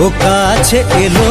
ও কাছে এলো।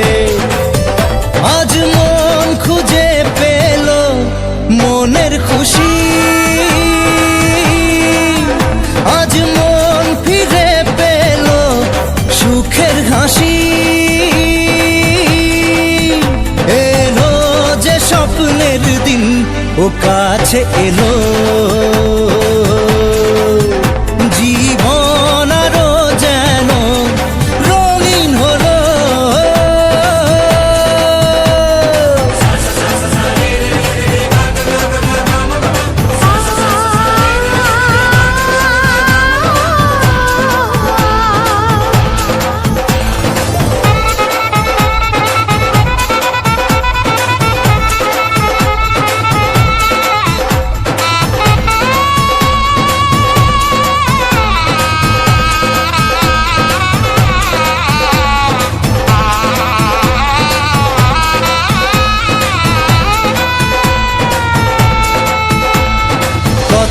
কাছে এলো।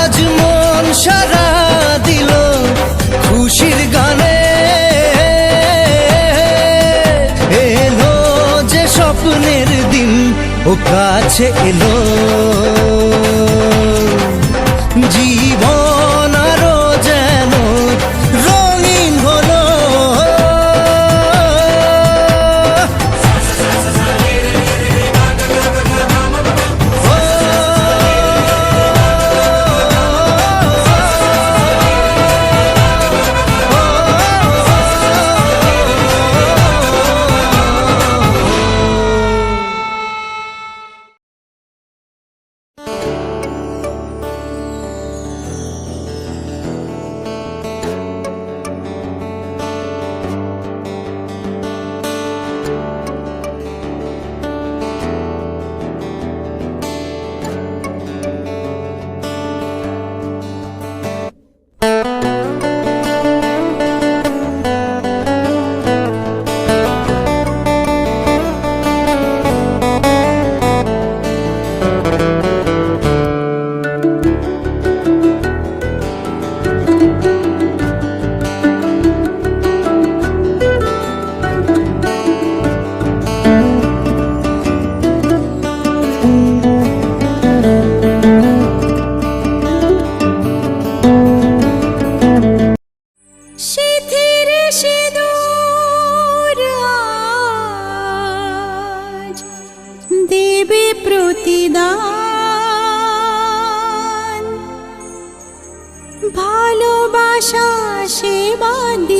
আজ মন সারা দিল খুশির গানে। এলো যে স্বপ্নের দিন ও কাছে এলো। জীবন ভালোবাসা সেবা দিয়ে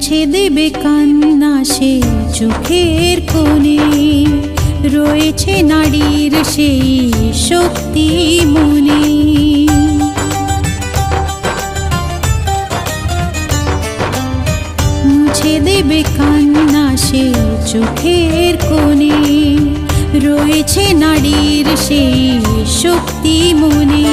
মুছে দেবে কান্না সে চোখের কোণে। রয়েছে নারীর সেই শক্তি মনে। মুছে দেবে কান্না সে চোখের কোণে। রয়েছে নারীর সেই শক্তি মনে।